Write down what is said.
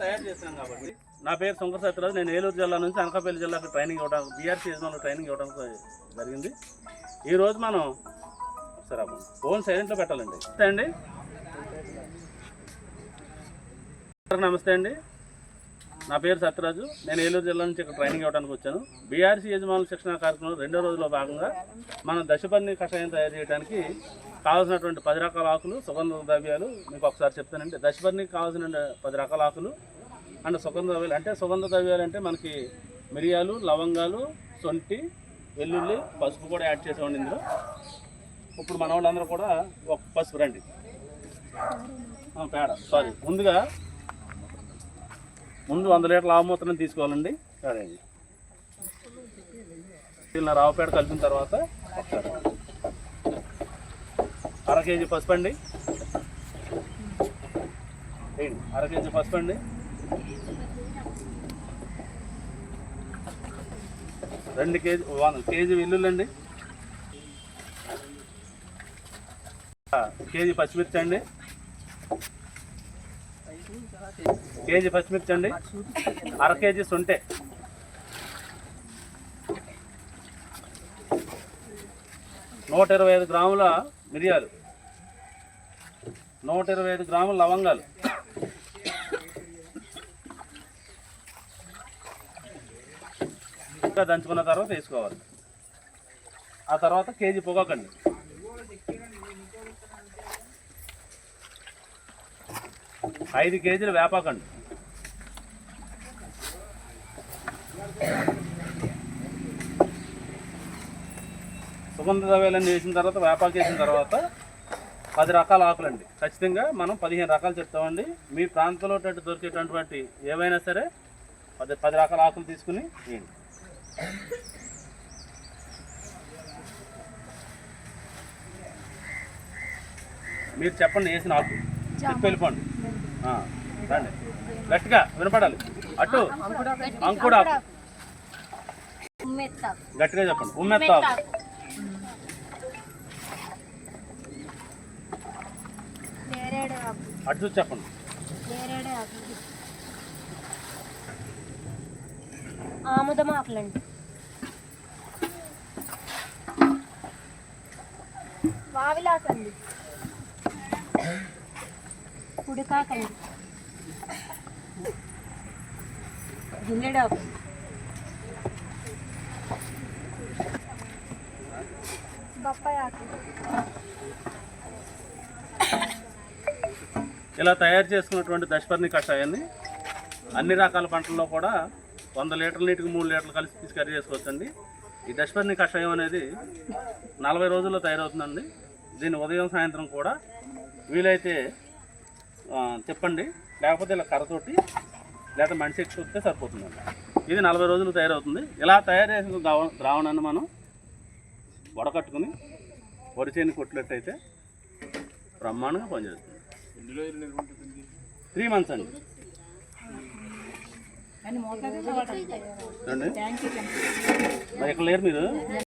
తయారు చేస్తాం కాబట్టి. నా పేరు శంకర్ సత్యరాజు. నేను ఏలూరు జిల్లా నుంచి అనకాపల్లి జిల్లాకు ట్రైనింగ్ ఇవ్వడానికి బీఆర్సీ యజమానులు ట్రైనింగ్ ఇవ్వడానికి జరిగింది. ఈరోజు మనం సరే ఫోన్ సైలెంట్లో పెట్టాలండి. నమస్తే అండి నమస్తే అండి. నా పేరు సత్యరాజు. నేను ఏలూరు జిల్లా నుంచి ఇక్కడ ట్రైనింగ్ ఇవ్వడానికి వచ్చాను. బీఆర్సీ యజమానుల శిక్షణ కార్యక్రమం రెండో రోజులో భాగంగా మనం దశపర్ణి కషాయం తయారు చేయడానికి కావాల్సినటువంటి పది రకాల ఆకులు సుగంధ ద్రవ్యాలు మీకు ఒకసారి చెప్తానండి. దశపర్ణికి కావాల్సిన పది రకాల ఆకులు అండ్ సుగంధ ద్రవ్యాలు. అంటే సుగంధ ద్రవ్యాలు అంటే మనకి మిరియాలు లవంగాలు సొంటి వెల్లుల్లి పసుపు కూడా యాడ్ చేసేవాడి ఇందులో. ఇప్పుడు మన వాళ్ళందరూ కూడా ఒక పసుపు రండి. పేడ. సారీ. ముందుగా ముందు వంద లీటర్ల ఆవుమూత్రం తీసుకోవాలండి. సరే ఇలా రావు పేడ కలిపిన తర్వాత ఒకసారి అర కేజీ పసుపు అండి అర కేజీ పసుపు అండి రెండు కేజీ వన్ కేజీ వెల్లుల్లి అండి కేజీ పచ్చిమిర్చి అండి కేజీ పచ్చిమిర్చి అండి అర కేజీ సొంటే. నూట ఇరవై ఐదు గ్రాముల మిరియాలు. నూట ఇరవై ఐదు గ్రాముల లవంగాలు. ఇంకా దంచుకున్న తర్వాత వేసుకోవాలి. ఆ తర్వాత కేజీ పొగాకండి. ఐదు కేజీలు వేపాకండి. సుగంధ ద్రవ్యాలన్నీ వేసిన తర్వాత వేపాకు వేసిన తర్వాత పది రకాల ఆకులండి. ఖచ్చితంగా మనం పదిహేను రకాలు చెప్తామండి. మీ ప్రాంతంలో దొరికేటటువంటి ఏవైనా సరే పది పది రకాల ఆకులు తీసుకుని వేయండి. మీరు చెప్పండి వేసిన ఆకు. చెప్పి వెళ్ళిపోండి. రండి. గట్టిగా వినపడాలి. అటు అంకుడు. ఆకు మెత్త గట్టిగా చెప్పండి. ఉమ్మెత్త అటు చూసి చెప్పండి. ఆముదం ఆకులండి. వావిలాకండి కుడికాకండి ఇలా తయారు చేసుకున్నటువంటి దశపర్ణి కషాయాన్ని అన్ని రకాల పంటల్లో కూడా వంద లీటర్ల నీటికి మూడు లీటర్లు కలిసి తీసి కర్రీ చేసుకోవచ్చండి. ఈ దశపర్ణి కషాయం అనేది నలభై రోజుల్లో తయారవుతుందండి. దీన్ని ఉదయం సాయంత్రం కూడా వీలైతే చెప్పండి లేకపోతే ఇలా కర్రతోటి లేదా మనిషి వస్తే సరిపోతుందండి. ఇది నలభై రోజులు తయారవుతుంది. ఇలా తయారు చేసిన ద్రావ- ద్రావణాన్ని మనం వడకట్టుకుని వరిచేని కొట్టినట్టయితే బ్రహ్మాండంగా పనిచేస్తుంది. త్రీ మంత్స్ అండి. ఇక్కడ లేరు మీరు?